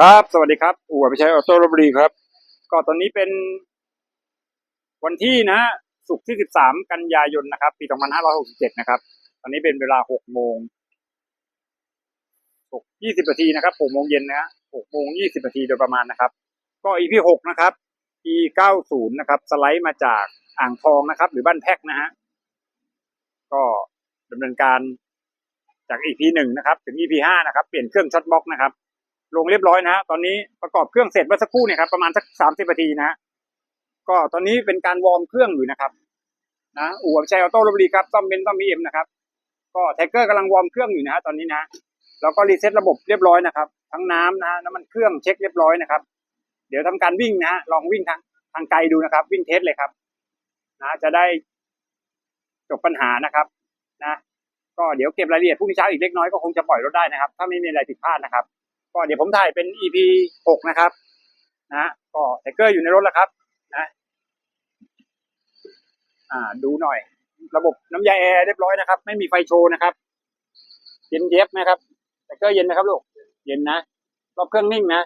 ครับ สวัสดีครับอู่อภิชัยออโต้ลบบุรีครับ ก็ตอนนี้เป็น วันที่นะศุกร์ที่ 13 กันยายนนะครับ ปี 2567 นะครับ ตอนนี้เป็นเวลา 6 โมง 6 20นาทีนะครับ 6 โมงเย็นนะฮะ6โมง 20นาทีโดยประมาณนะครับ ก็ EP 6 นะครับ E 90นะครับ สไลด์มาจากอ่างทองนะครับ หรือบ้านแพกนะฮะ ก็ดำเนินการจาก EP 1นะครับ ถึง EP 5นะครับ เปลี่ยนเครื่องช็อตบ็อกนะครับ ลงเรียบร้อยนะฮะตอนนี้ประกอบเครื่องเสร็จเมื่อสักครู่เนี่ยครับประมาณสักสามสิบนาทีนะฮะก็ตอนนี้เป็นการวอร์มเครื่องอยู่นะครับนะอู่อภิชัยออโต้ลบบุรีครับต้อมเบนต้อมบีเอ็มนะครับ ก็ไทเกอร์กำลังวอร์มเครื่องอยู่นะฮะตอนนี้นะแล้วก็รีเซ็ตระบบเรียบร้อยนะครับ ทั้งน้ำนะฮะน้ำมันเครื่องเช็คเรียบร้อยนะครับ เดี๋ยวทำการวิ่งนะฮะลองวิ่งทางทางไกลดูนะครับ วิ่งเทสเลยครับ นะจะได้จบปัญหานะครับนะก็เดี๋ยวเก็บรายละเอียดพรุ่งนี้เช้าอีกเล็กน้อยก็คงจะปล่อยรถได้นะครับ ถ้าไม่มีอะไรผิดพลาดนะครับ ก็เดี๋ยวผมถ่ายเป็น EP หกนะครับ นะก็ไทเกอร์อยู่ในรถแล้วครับ นะ อ่า ดูหน่อย ระบบน้ำยาแอร์เรียบร้อยนะครับ ไม่มีไฟโชว์นะครับ เย็นเย็บนะครับไทเกอร์เย็นนะครับลูก เย็นนะรอบเครื่องนิ่งนะ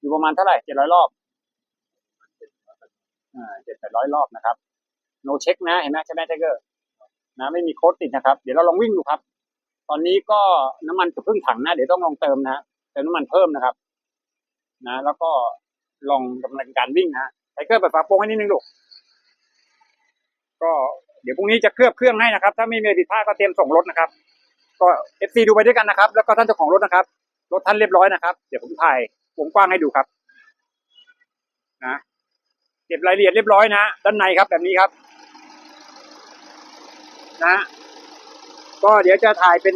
อยู่ประมาณเท่าไหร่เจ็ดร้อยรอบ อ่าเจ็ดแปดร้อยรอบนะครับ โนเช็คนะ เห็นไหมใช่ไหมไทเกอร์ นะ ไม่มีโค้ดติดนะครับ เดี๋ยวเราลองวิ่งดูครับ ตอนนี้ก็น้ำมันจะเพิ่งถังนะ เดี๋ยวต้องลองเติมนะ เติมน้ำมันเพิ่มนะครับ นะ แล้วก็ลองดำเนินการวิ่งนะไทเกอร์เปิดฝาโปรงให้นิดนึงลูกก็เดี๋ยวพรุ่งนี้จะเคลือบเครื่องให้นะครับ ถ้าไม่มีอผิดพลาดก็เตรียมส่งรถนะครับ ก็เอฟซีดูไปด้วยกันนะครับ แล้วก็ท่านเจ้าของรถนะครับ รถท่านเรียบร้อยนะครับ เดี๋ยวผมถ่ายวงกว้างให้ดูครับ นะเก็บรายละเอียดเรียบร้อยนะ ด้านในครับแบบนี้ครับ นะ ก็เดี๋ยวจะถ่ายเป็น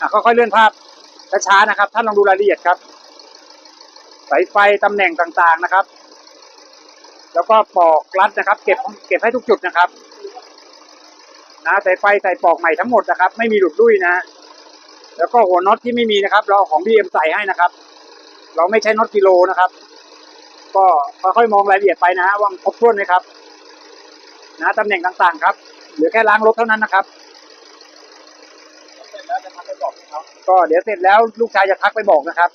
อะค่อยๆเลื่อนภาพ ช้าๆนะครับ ท่านลองดูรายละเอียดครับ สายไฟตำแหน่งต่างๆนะครับ แล้วก็ปอกรัดนะครับ เก็บเก็บให้ทุกจุดนะครับ นะสายไฟใส่ปอกใหม่ทั้งหมดนะครับ ไม่มีหลุดดุ้ยนะ แล้วก็หัวน็อตที่ไม่มีนะครับ เราเอาของ BM ใส่ให้นะครับ เราไม่ใช้น็อตกิโลนะครับ ก็ค่อยๆมองรายละเอียดไปนะว่าครบถ้วนไหมครับ นะตำแหน่งต่างๆ ครับเหลือแค่ล้างรถเท่านั้นนะครับ ก็เดี๋ยวเสร็จแล้วลูกชายจะทักไปบอกนะครับ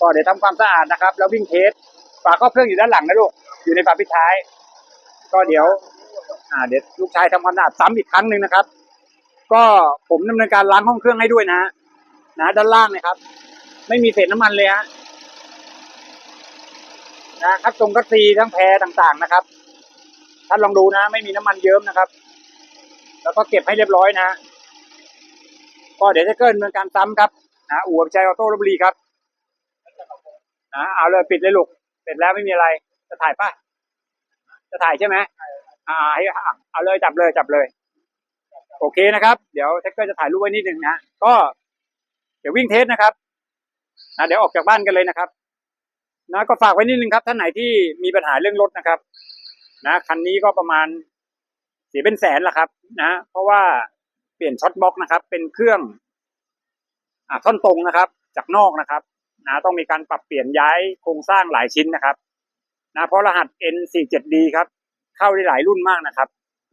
ก็เดี๋ยวทำความสะอาดนะครับ แล้ววิ่งเทสฝาครอบเครื่องอยู่ด้านหลังนะลูกอยู่ในฝาปิดท้าย ก็เดี๋ยว อ่า เดี๋ยวลูกชายทำความสะอาดซ้ำอีกครั้งหนึ่งนะครับ ก็ผมดำเนินการล้างห้องเครื่องให้ด้วยนะนะด้านล่างนะครับ ไม่มีเศษน้ำมันเลยฮะนะคัดตรงคัดซีทั้งแพรต่างๆนะครับท่านลองดูนะ ไม่มีน้ำมันเยิ้มนะครับ แล้วก็เก็บให้เรียบร้อยนะ ก็เดี๋ยวจะเกิดเมืองการซ้ำครับนะอู่ใจออโต้ลบบุรีครับนะเอาเลยปิดเลยลูกเสร็จแล้วไม่มีอะไร จะถ่ายป่ะ จะถ่ายใช่ไหมอ่าให้เอาเลยจับเลยจับเลย โอเคนะครับ เดี๋ยวเทคเกอร์จะถ่ายรูปไว้นิดหนึ่งนะ ก็ เดี๋ยววิ่งเทสนะครับนะเดี๋ยวออกจากบ้านกันเลยนะครับ นะก็ฝากไว้นิดนึงครับ ท่านไหนที่มีปัญหาเรื่องรถนะครับ นะคันนี้ก็ประมาณเสียเป็นแสนละครับ นะ เพราะว่า เปลี่ยนช็อตบล็อกนะครับ เป็นเครื่องอ่าท่อนตรงนะครับ จากนอกนะครับนะต้องมีการปรับเปลี่ยนย้ายโครงสร้างหลายชิ้นนะครับนะเพราะรหัส N47D ครับเข้าได้หลายรุ่นมากนะครับ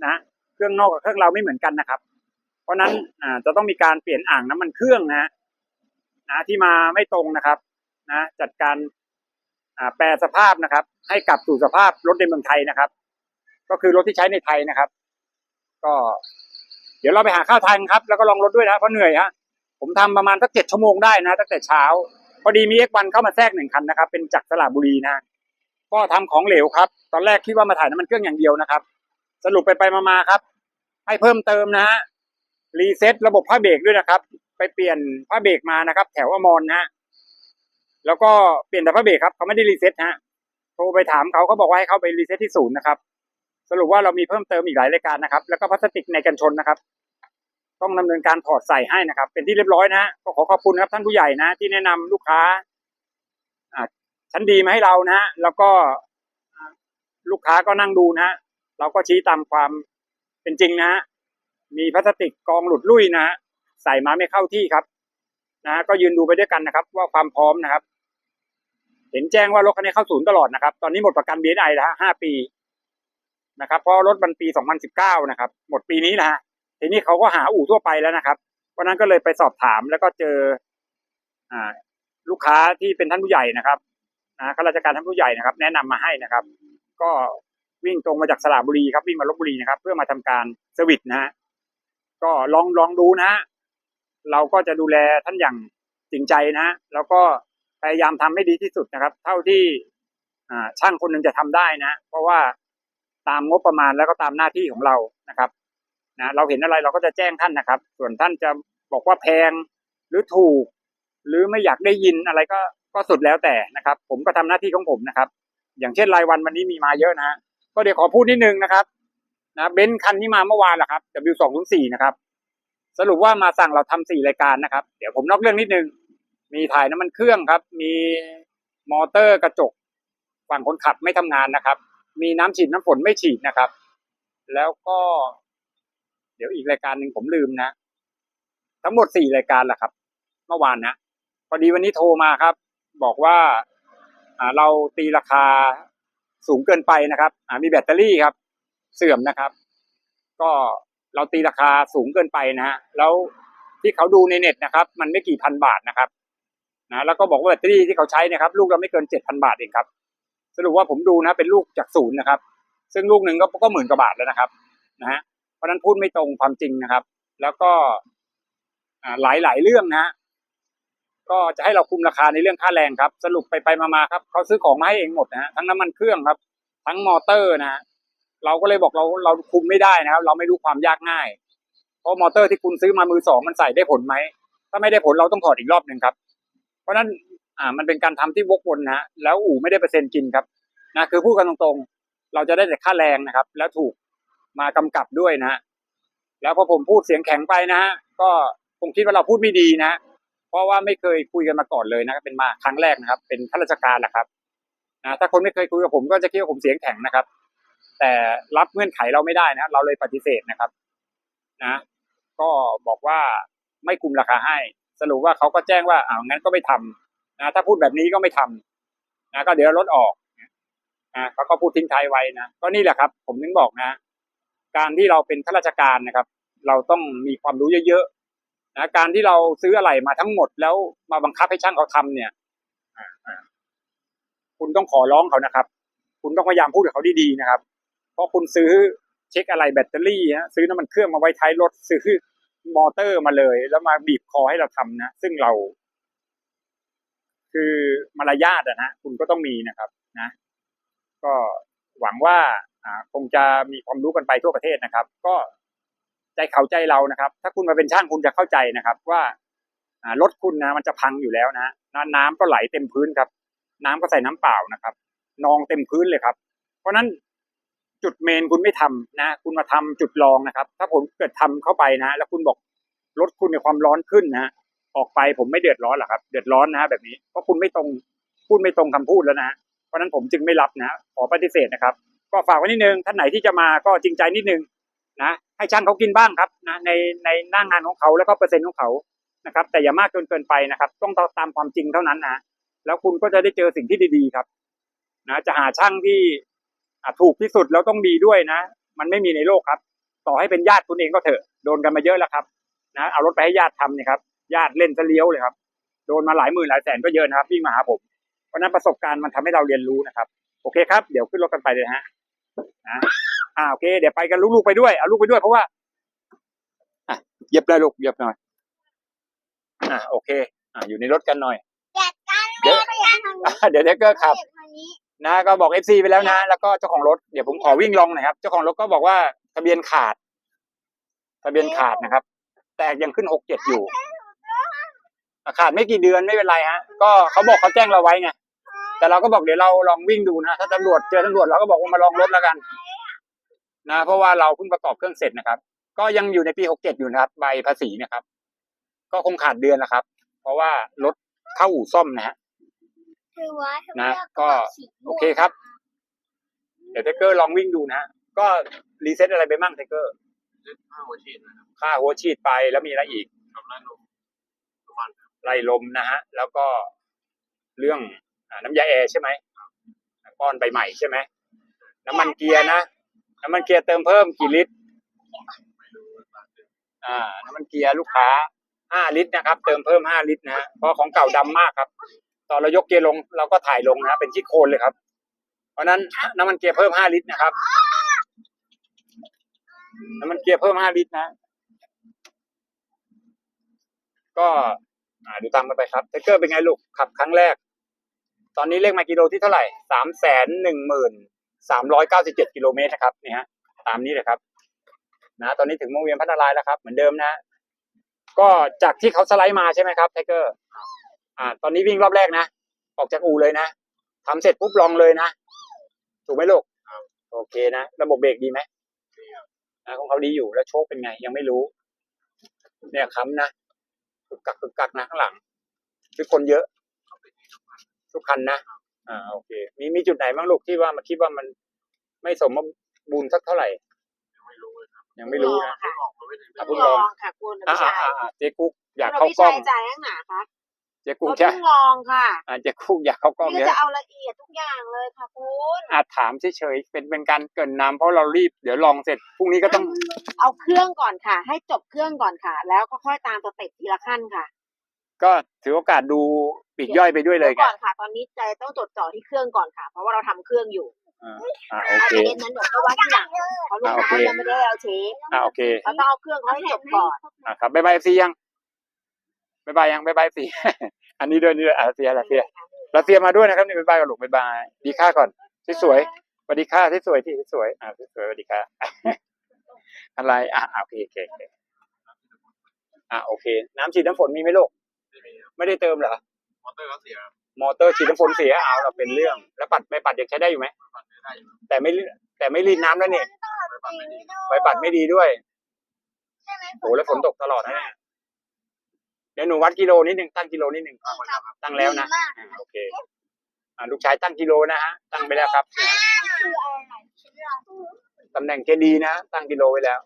นะเครื่องนอกกับเครื่องเราไม่เหมือนกันนะครับ เพราะนั้นอ่าจะต้องมีการเปลี่ยนอ่างน้ำมันเครื่องนะนะที่มาไม่ตรงนะครับนะจัดการอ่าแปลสภาพนะครับ ให้กลับสู่สภาพรถในเมืองไทยนะครับ ก็คือรถที่ใช้ในไทยนะครับ ก็ เดี๋ยวเราไปหาข้าวทานครับ แล้วก็ลองรถด้วยนะเพราะเหนื่อยฮะผมทำประมาณสักเจ็ดชั่วโมงได้นะตั้งแต่เช้า พอดีมีเอ็กวันเข้ามาแทรกหนึ่งคันนะครับ เป็นจากสระบุรีนะก็ทำของเหลวครับ ตอนแรกคิดว่ามาถ่ายน้ำมันเครื่องอย่างเดียวนะครับ สรุปไปไปมาครับ ให้เพิ่มเติมนะฮะรีเซ็ตระบบผ้าเบรกด้วยนะครับ ไปเปลี่ยนผ้าเบรกมานะครับ แถวอมรนะฮะแล้วก็เปลี่ยนแต่ผ้าเบรกครับเขาไม่ได้รีเซ็ตฮะโทรไปถามเขาเขาบอกว่าให้เขาไปรีเซ็ตที่ศูนย์นะครับ สรุปว่าเรามีเพิ่มเติมอีกหลายรายการนะครับ แล้วก็พลาสติกในกันชนนะครับ ต้องดำเนินการถอดใส่ให้นะครับ เป็นที่เรียบร้อยนะฮะก็ขอขอบคุณนะครับท่านผู้ใหญ่นะ ที่แนะนำลูกค้าอ่าชั้นดีมาให้เรานะฮะแล้วก็ลูกค้าก็นั่งดูนะเราก็ชี้ตามความเป็นจริงนะฮะมีพลาสติกกองหลุดลุ่ยนะฮะใส่มาไม่เข้าที่ครับนะฮะก็ยืนดูไปด้วยกันนะครับ ว่าความพร้อมนะครับ เห็นแจ้งว่ารถคันนี้เข้าศูนย์ตลอดนะครับ ตอนนี้หมดประกัน BSI แล้วห้าปี นะครับเพราะรถมันปี 2019 นะครับ หมดปีนี้นะฮะทีนี้เขาก็หาอู่ทั่วไปแล้วนะครับเพราะนั้นก็เลยไปสอบถามแล้วก็เจออ่าลูกค้าที่เป็นท่านผู้ใหญ่นะครับนะข้าราชการท่านผู้ใหญ่นะครับ แนะนำมาให้นะครับ ก็วิ่งตรงมาจากสระบุรีครับวิ่งมาลบบุรีนะครับ เพื่อมาทำการเซอร์วิสนะฮะก็ลองลองดูนะฮะเราก็จะดูแลท่านอย่างจริงใจนะฮะแล้วก็พยายามทำให้ดีที่สุดนะครับ เท่าที่อ่าช่างคนหนึ่งจะทำได้นะ เพราะว่า ตามงบประมาณแล้วก็ตามหน้าที่ของเรานะครับนะเราเห็นอะไรเราก็จะแจ้งท่านนะครับ ส่วนท่านจะบอกว่าแพงหรือถูก หรือไม่อยากได้ยินอะไรก็ก็สุดแล้วแต่นะครับ ผมก็ทำหน้าที่ของผมนะครับ อย่างเช่นรายวันวันนี้มีมาเยอะนะฮะก็เดี๋ยวขอพูดนิดนึงนะครับนะเบนซ์คันที่มาเมื่อวานแหละครับ W204 นะครับสรุปว่ามาสั่งเราทำสี่รายการนะครับ เดี๋ยวผมนอกเรื่องนิดนึง มีถ่ายน้ำมันเครื่องครับ มีมอเตอร์กระจก ฝั่งคนขับไม่ทำงานนะครับ มีน้ำฉีดน้ำฝนไม่ฉีดนะครับ แล้วก็ เดี๋ยวอีกรายการหนึ่งผมลืมนะ ทั้งหมดสี่รายการแหละครับ เมื่อวานนะพอดีวันนี้โทรมาครับ บอกว่าเราตีราคาสูงเกินไปนะครับมีแบตเตอรี่ครับ เสื่อมนะครับ ก็เราตีราคาสูงเกินไปนะฮะแล้วที่เขาดูในเน็ตนะครับ มันไม่กี่พันบาทนะครับนะแล้วก็บอกว่าแบตเตอรี่ที่เขาใช้นะครับ ลูกเราไม่เกินเจ็ดพันบาทเองครับ สรุปว่าผมดูนะเป็นลูกจากศูนย์นะครับ ซึ่งลูกหนึ่งก็ก็หมื่นกว่าบาทแล้วนะครับนะฮะเพราะนั้นพูดไม่ตรงความจริงนะครับ แล้วก็หลายหลายเรื่องนะก็จะให้เราคุมราคาในเรื่องค่าแรงครับ สรุปไปไปมาๆครับเขาซื้อของมาให้เองหมดนะฮะทั้งน้ำมันเครื่องครับ ทั้งมอเตอร์นะฮะเราก็เลยบอกเราเราคุมไม่ได้นะครับ เราไม่รู้ความยากง่าย เพราะมอเตอร์ที่คุณซื้อมามือสองมันใส่ได้ผลไหมถ้าไม่ได้ผลเราต้องถอดอีกรอบหนึ่งครับ เพราะฉะนั้น อ่ามันเป็นการทำที่วกวนนะฮะแล้วอู่ไม่ได้เปอร์เซ็นต์กินครับนะคือพูดกันตรงๆ เราจะได้แต่ค่าแรงนะครับ แล้วถูกมากำกับด้วยนะฮะแล้วพอผมพูดเสียงแข็งไปนะฮะก็คงคิดว่าเราพูดไม่ดีนะ เพราะว่าไม่เคยคุยกันมาก่อนเลยนะเป็นมาครั้งแรกนะครับ เป็นข้าราชการแหละครับนะถ้าคนไม่เคยคุยกับผมก็จะคิดว่าผมเสียงแข็งนะครับ แต่รับเงื่อนไขเราไม่ได้นะ เราเลยปฏิเสธนะครับนะ ก็บอกว่าไม่คุมราคาให้ สรุปว่าเขาก็แจ้งว่าอ้าวงั้นก็ไม่ทำ นะถ้าพูดแบบนี้ก็ไม่ทำนะก็เดี๋ยวลดออกนะเขาก็พูดทิ้งท้ายไว้นะก็นี่แหละครับ ผมถึงบอกนะ การที่เราเป็นข้าราชการนะครับ เราต้องมีความรู้เยอะๆนะการที่เราซื้ออะไรมาทั้งหมดแล้วมาบังคับให้ช่างเขาทำเนี่ยคุณต้องขอร้องเขานะครับ คุณต้องพยายามพูดกับเขาดีๆนะครับ เพราะคุณซื้อเช็คอะไรแบตเตอรี่ฮะซื้อน้ำมันเครื่องมาไว้ท้ายรถซื้อมอเตอร์มาเลย แล้วมาบีบคอให้เราทำนะซึ่งเรา คือมารยาทอะนะคุณก็ต้องมีนะครับนะ ก็หวังว่าคงจะมีความรู้กันไปทั่วประเทศนะครับ ก็ใจเขาใจเรานะครับ ถ้าคุณมาเป็นช่างคุณจะเข้าใจนะครับ ว่ารถคุณนะมันจะพังอยู่แล้วนะน้ำน้ำก็ไหลเต็มพื้นครับ น้ำก็ใส่น้ำเปล่านะครับนองเต็มพื้นเลยครับ เพราะฉะนั้นจุดเมนคุณไม่ทำนะ คุณมาทำจุดรองนะครับ ถ้าผมเกิดทำเข้าไปนะ แล้วคุณบอกรถคุณในความร้อนขึ้นนะ ออกไปผมไม่เดือดร้อนหรอกครับ เดือดร้อนนะฮะแบบนี้เพราะคุณไม่ตรงพูดไม่ตรงคำพูดแล้วนะเพราะนั้นผมจึงไม่รับนะขอปฏิเสธนะครับ ก็ฝากไว้นิดนึงท่านไหนที่จะมาก็จริงใจนิดนึงนะให้ช่างเขากินบ้างครับนะในในหน้างานของเขาแล้วก็เปอร์เซ็นต์ของเขานะครับ แต่อย่ามากจนเกินไปนะครับ ต้องตามความจริงเท่านั้นนะแล้วคุณก็จะได้เจอสิ่งที่ดีๆครับ นะจะหาช่างที่ถูกที่สุดแล้วต้องดีด้วยนะ มันไม่มีในโลกครับ ต่อให้เป็นญาติคุณเองก็เถอะโดนกันมาเยอะแล้วครับ นะเอารถไปให้ญาติทำเนี่ยครับ ญาติเล่นซะเลี้ยวเลยครับ โดนมาหลายหมื่นหลายแสนก็เยอะนะครับวิ่งมาหาผมเพราะฉะนั้นประสบการณ์มันทำให้เราเรียนรู้นะครับ โอเคครับ เดี๋ยวขึ้นรถกันไปเลยฮะนะอ่าโอเค เดี๋ยวไปกันลูกๆไปด้วยเอาลูกไปด้วยเพราะว่าอะเหย็บเลยลูกเหย็บหน่อยอ่าโอเค อ่าอยู่ในรถกันหน่อยจัดการเดี๋ยวแม่ก็ยังทางนี้อะเดี๋ยวเด็กก็ขับเก็ทางนี้นะก็บอกเอฟซีไปแล้วนะ แล้วก็เจ้าของรถเดี๋ยวผมขอวิ่งลองหน่อยครับ เจ้าของรถก็บอกว่าทะเบียนขาด ทะเบียนขาดนะครับ แต่ยังขึ้นหกเจ็ดอยู่อะ ขาดไม่กี่เดือนไม่เป็นไรฮะ ก็เขาบอกเขาแจ้งเราไว้ไงแต่เราก็บอกเดี๋ยวเราลองวิ่งดูนะถ้าตำรวจเจอตำรวจเราก็บอกว่ามาลองรถแล้วกันนะเพราะว่าเราเพิ่งประกอบเครื่องเสร็จนะครับ ก็ยังอยู่ในปีหกเจ็ดอยู่นะครับ ใบภาษีนะครับ ก็คงขาดเดือนแล้วครับ เพราะว่ารถเข้าอู่ซ่อมนะฮะคือว่านะเลือกก็ระบะสีม่วงโอเคครับ เดี๋ยวไทเกอร์ลองวิ่งดูนะก็รีเซ็ตอะไรไปบ้างไทเกอร์ห้าหัวฉีดนะครับค่าหัวฉีดไปแล้วมีอะไรอีกกับไล่ลมประมาณครับ ไล่ลมนะฮะ แล้วก็เรื่องอน้ำยาแอร์ใช่ไหมป้อนไปใหม่ใช่ไหมน้ำมันเกียร์นะ น้ำมันเกียร์เติมเพิ่มกี่ลิตรอ่าน้ำมันเกียร์ลูกค้าห้าลิตรนะครับ เติมเพิ่มห้าลิตรนะฮะเพราะของเก่าดำมากครับ ตอนเรายกเกียร์ลงเราก็ถ่ายลงนะฮะเป็นชิดโคนเลยครับ เพราะนั้นน้ำมันเกียร์เพิ่มห้าลิตรนะครับ น้ำมันเกียร์เพิ่มห้าลิตรนะ ก็ อ่าดูตามกันไปครับไทเกอร์เป็นไงลูกขับครั้งแรก ตอนนี้เลขมากิโลที่เท่าไหร่สามแสนหนึ่งหมื่นสามร้อยเก้าสิบเจ็ดกิโลเมตรนะครับนี่ฮะตามนี้เลยครับ นะ ตอนนี้ถึงวงเวียนพัฒนารายแล้วครับ เหมือนเดิมนะ ก็จากที่เขาสไลด์มาใช่ไหมครับไทเกอร์ อ่า ตอนนี้วิ่งรอบแรกนะ ออกจากอู่เลยนะทำเสร็จปุ๊บลองเลยนะ ถูกไหมลูกโอเคนะ ระบบเบรกดีไหมนะของเขาดีอยู่แล้วโชคเป็นไง ยังไม่รู้ เนี่ยค้ำนะ กึกกักกึกกักนะข้างหลัง คือคนเยอะ ทุกคันนะอ่าโอเค มีมีจุดไหนบ้างลูกที่ว่ามาคิดว่ามันไม่สมบูรณ์สักเท่าไหร่ ยังไม่รู้เลยครับยังไม่รู้นะเพิ่งออกมาไม่ถึงอะเดือนเพิ่งลองค่ะคุณอ่าพี่อ่าชายอ่าเจ๊กุ๊กอยากเราเข้าพี่กล้ชาองยจ่ายข้างหนาคะ เจ๊เรากุ๊กจะเพิ่งลองค่ะอ่าเจ๊กุ๊กอยากเข้ากล้องพี่เนี่ก็ยจะเอาละเอียดทุกอย่างเลยค่ะคุณอาจถามเฉยๆเป็นเป็นการเกรินนำเพราะเรารีบเดี๋ยวลองเสร็จพรุ่งนี้ก็ต้องเอาเครื่องก่อนค่ะ ให้จบเครื่องก่อนค่ะ แล้วก็ค่อยตามสเต็ปทีละขั้นค่ะก็ถือโอกาสดูปีกย่อยไปด้วยเลยดี๋วไงก่อนค่ะ ตอนนี้ใจต้องจดจ่อที่เครื่องก่อนค่ะ เพราะว่าเราทำเครื่องอยู่อ่าอ่าโอถ้าเค ประเด็นนั้นเดี๋ยวก็ว่าทีหลังเพราะลูกอ่าโอเค ค้ายังไม่ได้เอาเช็คอ่าโอเคเราต้องเอาเครื่องเขาให้จบก่อน อ่าครับบายบายซียัง บายบายยังบายบายซีอันนี้ด้วยนี่ด้วยอ่ารัสเซียรัสเซียรัสเซียมาด้วยนะครับนี่บายบายกับลูกบายบายดีค่าก่อนที่สวยสวัสดีค่ะที่สวยที่สวยอ่าที่สวยสวัสดีค่ะอะไรอ่าอ่าโอเคโอเคโอเคอ่าโอเค น้ำฉีดน้ำฝนมีไหมลูกไม่มีครับไม่ได้เติมเหรอมอเตอร์ก็เสียครับมอเตอร์ฉีดน้ำฝนเสียเอาเราเป็นเรื่อง แล้วปัดไม่ปัดยังใช้ได้อยู่ไหมปัดไม่ได้อยู่แต่ไม่แต่ไม่รีดน้ำแล้วเนี่ยไม่ปัดไม่ดีไฟปัดไม่ดีด้วยใช่ไหมโอ้แล้วฝนตกตลอดนะเนี่ย เดี๋ยวหนูวัดกิโลนิดหนึ่งตั้งกิโลนิดหนึ่งตั้งไว้แล้วครับตั้งแล้วนะดีมากอ่าโอเคอ่าลูกชายตั้งกิโลนะฮะตั้งไปแล้วครับนะฮะคืออะไรชื่ออะไรตำแหน่งเจดีนะตั้งกิโลไว้แล้ว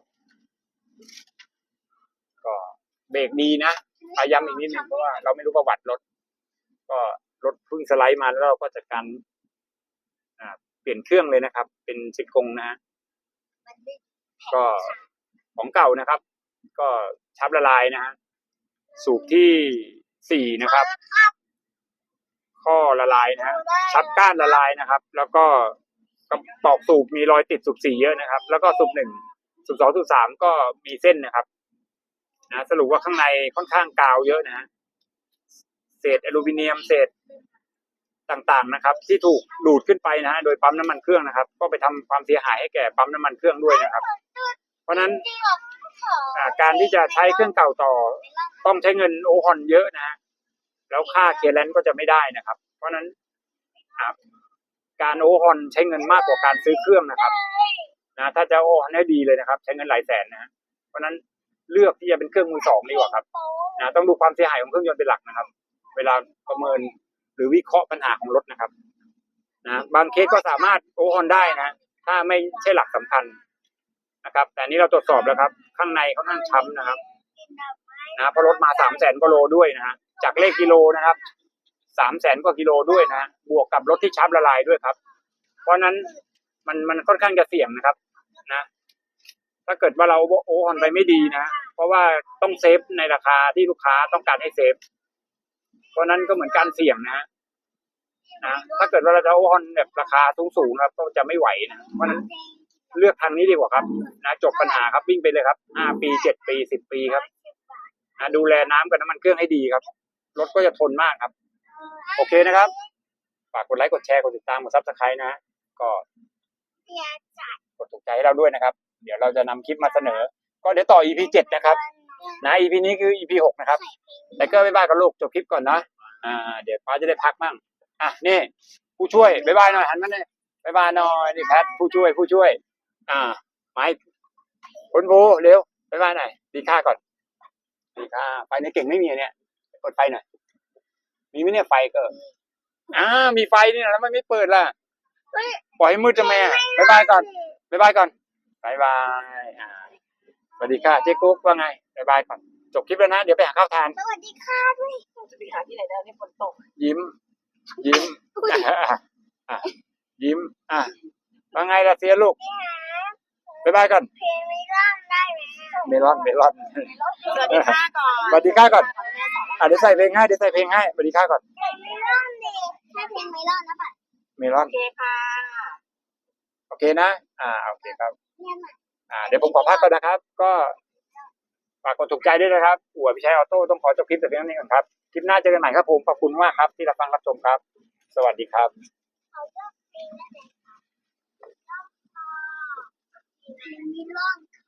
ก็เบรกดีนะพยายามอีกนิดนึงเพราะว่าเราไม่รู้ประวัติรถ ก็รถเพิ่งสไลด์มาแล้วเราก็จัดการอ่าเปลี่ยนเครื่องเลยนะครับ เป็นซิกงนะฮะมันไม่ก็ของเก่านะครับ ก็ชับละลายนะฮะ สูบที่สี่นะครับ ข้อละลายนะฮะชับก้านละลายนะครับ แล้วก็กระปอกสูบมีรอยติดสูบสี่เยอะนะครับ แล้วก็สูบหนึ่งสูบสองสูบสามก็มีเส้นนะครับนะสรุปว่าข้างในค่อนข้างกาวเยอะนะฮะเศษอลูมิเนียมเศษต่างๆนะครับ ที่ถูกดูดขึ้นไปนะฮะโดยปั๊มน้ำมันเครื่องนะครับ ก็ไปทำความเสียหายให้แก่ปั๊มน้ำมันเครื่องด้วยนะครับ เพราะฉะนั้นที่เราขออ่า การที่จะใช้เครื่องเก่าต่อ ต้องใช้เงินโอฮอนเยอะนะฮะแล้วค่าเคลียร์แลนซ์ก็จะไม่ได้นะครับ เพราะนั้นการโอฮอนใช้เงินมากกว่าการซื้อเครื่องนะครับนะถ้าจะโอฮอนให้ดีเลยนะครับ ใช้เงินหลายแสนนะเพราะนั้นเลือกที่จะเป็นเครื่องมือสองดีกว่าครับนะต้องดูความเสียหายของเครื่องยนต์เป็นหลักนะครับ เวลาประเมินหรือวิเคราะห์ปัญหาของรถนะครับนะบางเคสก็สามารถโอฮอนได้นะ ถ้าไม่ใช่หลักสำคัญนะครับ แต่นนี้เราตรวจสอบแล้วครับ ข้างในค่อนข้างช้ำนะครับนะเพราะรถมาสามแสนกว่าโลด้วยนะฮะจากเลขกิโลนะครับสามแสนกว่ากิโลด้วยนะบวกกับรถที่ชับละลายด้วยครับ เพราะฉะนั้นมันมันค่อนข้างจะเสี่ยงนะครับนะ ถ้าเกิดว่าเราโอออนไปไม่ดีนะเพราะว่าต้องเซฟในราคาที่ลูกค้าต้องการให้เซฟ เพราะนั้นก็เหมือนการเสี่ยงนะนะถ้าเกิดว่าเราจะโอออนแบบราคาสูงสูงๆครับ ก็จะไม่ไหวนะเพราะนั้น เลือกทางนี้ดีกว่าครับนะจบปัญหาครับวิ่งไปเลยครับห้าปีเจ็ดปีสิบปีครับนะดูแลน้ำกับน้ำมันเครื่องให้ดีครับรถก็จะทนมากครับ โอเคนะครับฝากกดไลค์กดแชร์กดติดตามกดซับสไครต์นะฮะก็กดถูกใจให้เราด้วยนะครับ เดี๋ยวเราจะนำคลิปมาเสนอ ก็เดี๋ยวต่อ EP เจ็ดนะครับนะ EP นี้คือ EP หกนะครับแต่ก็บ๊ายบายกับลูกจบคลิปก่อนนะอ่า เดี๋ยวป้าจะได้พักมั่งอะนี่ผู้ช่วยบ๊ายบายหน่อยหันมาเนี่ยบ๊ายบายหน่อยนี่แพทผู้ช่วยผู้ช่วย อ่าไม้คุณภูเร็วบ๊ายบายหน่อยดีค่าก่อนดีค่าไฟในเก่งไม่มีอะเนี่ยเปิดไฟหน่อยมีไหมเนี่ยไฟก็อ่ามีไฟนี่นะแล้วมันไม่เปิดล่ะปล่อยให้มืดจะแม่บ๊ายบายก่อนบ๊ายบายก่อนบ๊ายบายอ่าสวัสดีค่ะเจ๊กุ๊กว่าไงบ๊ายบายก่อนจบคลิปแล้วนะเดี๋ยวไปหาข้าวทานสวัสดีค่ะด้วยจะไปหาที่ไหนได้ในฝนตกยิ้ม ยิ้มอะอะยิ้มอะว่าไงล่ะเสียลูก บ๊ายบายก่อนเพลงไม่ร้องได้ไหมอะเมลอนเมลอนสวัสดีค่ะก่อนสวัสดีค่ะก่อนอะเดี๋ยวใส่เพลงให้เดี๋ยวใส่เพลงให้สวัสดีค่ะก่อนไม่รอดเลยถ้าเพลงไม่รอดนะป่ะเมลอน โอเคค่ะโอเคนะ อ่าโอเคครับเนี่ยมันอ่า เดี๋ยวผมขอพักก่อนนะครับ ก็ฝากกดถูกใจด้วยนะครับอัวพิชัยออโต้ต้องขอจบคลิปแต่เพียงเท่านี้ก่อนครับ คลิปหน้าเจอกันใหม่ครับผม ขอบคุณมากครับ ที่รับฟังรับชมครับ สวัสดีครับ Sri Lanka.